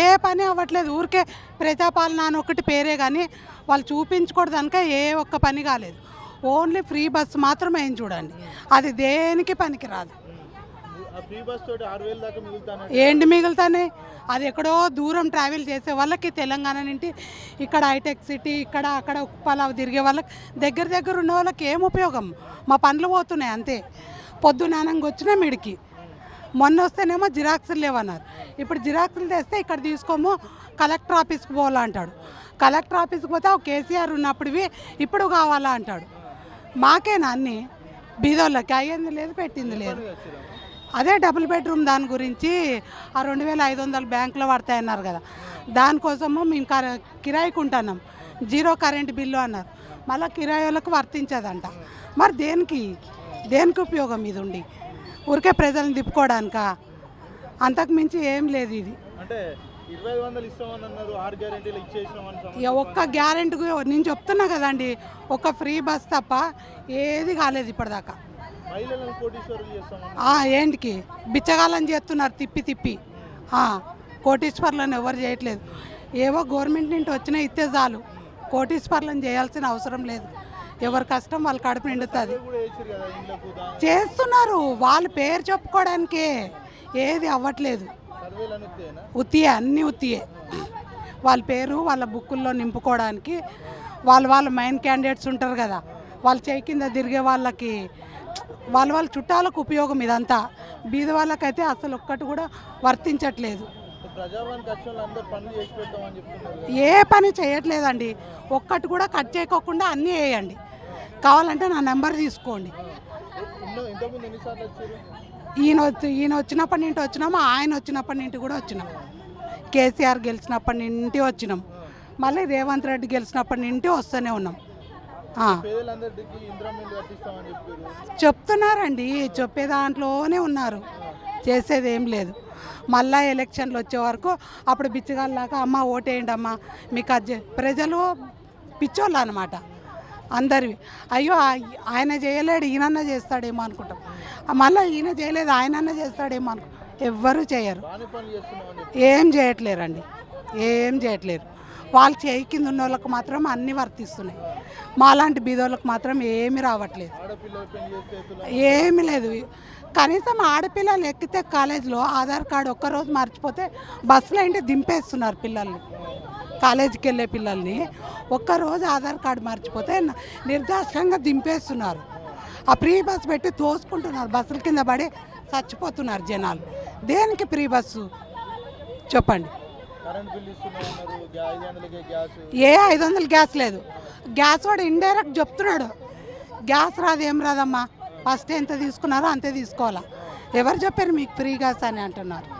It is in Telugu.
ఏ పని అవ్వట్లేదు. ఊరికే ప్రజాపాలన అని ఒకటి పేరే కానీ వాళ్ళు చూపించుకోవడానిక ఏ ఒక్క పని కాలేదు. ఓన్లీ ఫ్రీ బస్సు మాత్రమే ఏం చూడండి. అది దేనికి పనికి రాదు ఏంటి మిగులుతానే? అది ఎక్కడో దూరం ట్రావెల్ చేసే వాళ్ళకి తెలంగాణ నుండి ఇక్కడ హైటెక్ సిటీ ఇక్కడ అక్కడ ఉప్పల తిరిగే వాళ్ళకి దగ్గర దగ్గర ఉన్న వాళ్ళకి ఏం ఉపయోగం? మా పనులు పోతున్నాయి అంతే. పొద్దునానంగా వచ్చినా మిడికి మొన్న వస్తేనేమో జిరాక్సులు లేవన్నారు. ఇప్పుడు జిరాక్సులు తెస్తే ఇక్కడ తీసుకోము కలెక్టర్ ఆఫీస్కి పోవాలా అంటాడు. కలెక్టర్ ఆఫీస్కి పోతే ఆ కేసీఆర్ ఉన్నప్పుడువి ఇప్పుడు కావాలా అంటాడు. మాకేనా అన్నీ? బీదోళ్ళకి అయ్యింది లేదు పెట్టింది లేదు. అదే డబుల్ బెడ్రూమ్ దాని గురించి ఆ రెండు వేల ఐదు వందలు బ్యాంకులో పడతాయన్నారు కదా. దానికోసము మేము కర- కిరాయికి ఉంటున్నాం జీరో కరెంట్ బిల్లు అన్నారు. మళ్ళీ కిరాయి వాళ్ళకు వర్తించదంట. మరి దేనికి? దేనికి ఉపయోగం ఇది ఉండి? ఊరికే ప్రజలను తిప్పుకోవడానికా అంతకు మించి ఏం లేదు ఇది. అంటే ఒక్క గ్యారెంటీ నేను చెప్తున్నా కదండి ఒక్క ఫ్రీ బస్ తప్ప ఏది కాలేదు ఇప్పటిదాకా. ఏంటికి? బిచ్చగాలం చేస్తున్నారు తిప్పి తిప్పి. ఆ, కోటీశ్వర్లను ఎవరు చేయట్లేదు. ఏవో గవర్నమెంట్ నుండి వచ్చినా ఇస్తే చాలు కోటీశ్వర్లను చేయాల్సిన అవసరం లేదు. ఎవరి కష్టం వాళ్ళ కడుపు నిండుతుంది. చేస్తున్నారు వాళ్ళ పేరు చెప్పుకోవడానికే. ఏది అవ్వట్లేదు. ఉత్తియే అన్నీ ఉత్తియే. వాళ్ళ పేరు వాళ్ళ బుక్కుల్లో నింపుకోవడానికి వాళ్ళ వాళ్ళ మైన్ క్యాండిడేట్స్ ఉంటారు కదా. వాళ్ళ చేయి కింద తిరిగే వాళ్ళకి వాళ్ళ వాళ్ళ చుట్టాలకు ఉపయోగం ఇదంతా. బీద వాళ్ళకైతే అసలు ఒక్కటి కూడా వర్తించట్లేదు. ఏ పని చేయట్లేదండి. ఒక్కటి కూడా కట్ చేయకోకుండా అన్నీ వేయండి. కావాలంటే నా నెంబర్ తీసుకోండి. ఈయన వచ్చి ఈయన వచ్చినప్పటి నుండి వచ్చినాము ఆయన వచ్చినప్పటి నుండి కూడా వచ్చినాం. కేసీఆర్ గెలిచినప్పటి నుండి వచ్చినాం. మళ్ళీ రేవంత్ రెడ్డి గెలిచినప్పటి నుండి వస్తూనే ఉన్నాం. చెప్తున్నారండి చెప్పే దాంట్లోనే ఉన్నారు. చేసేది ఏం లేదు. మళ్ళా ఎలక్షన్లు వచ్చే వరకు అప్పుడు బిచ్చగాళ్ళలాగా అమ్మ ఓటేయండి అమ్మ మీకు అది చే-" ప్రజలు పిచ్చోళ్ళు అనమాట అందరివి. అయ్యో ఆయన చేయలేడు ఈయనన్నా చేస్తాడేమో అనుకుంటాం. మళ్ళీ ఈయన చేయలేదు ఆయనన్నా చేస్తాడేమో అనుకో ఎవ్వరూ చేయరు. ఏం చేయట్లేరండి. ఏం చేయట్లేరు. వాళ్ళు చేయి కింద ఉన్న వాళ్ళకి మాత్రం అన్నీ వర్తిస్తున్నాయి. మాలాంటి బీదోళ్ళకి మాత్రం ఏమీ రావట్లేదు. ఏమీ లేదు. కనీసం ఆడపిల్లలు ఎక్కితే కాలేజీలో ఆధార్ కార్డు ఒక్కరోజు మర్చిపోతే బస్సులో ఇంటి దింపేస్తున్నారు పిల్లల్ని. కాలేజీకి వెళ్ళే పిల్లల్ని ఒక్కరోజు ఆధార్ కార్డు మర్చిపోతే నిర్దాక్షంగా దింపేస్తున్నారు. ఆ ఫ్రీ బస్ పెట్టి తోసుకుంటున్నారు బస్సుల కింద పడి చచ్చిపోతున్నారు జనాలు. దేనికి ఫ్రీ బస్సు? చెప్పండి. ఏ ఐదు వందలు గ్యాస్ లేదు. గ్యాస్ వాడు ఇండైరెక్ట్ చెప్తున్నాడు. గ్యాస్ రాదు ఏం రాదమ్మా? ఫస్ట్ ఎంత తీసుకున్నారో అంతే తీసుకోవాలా. ఎవరు చెప్పారు మీకు ఫ్రీ గ్యాస్ అని అంటున్నారు?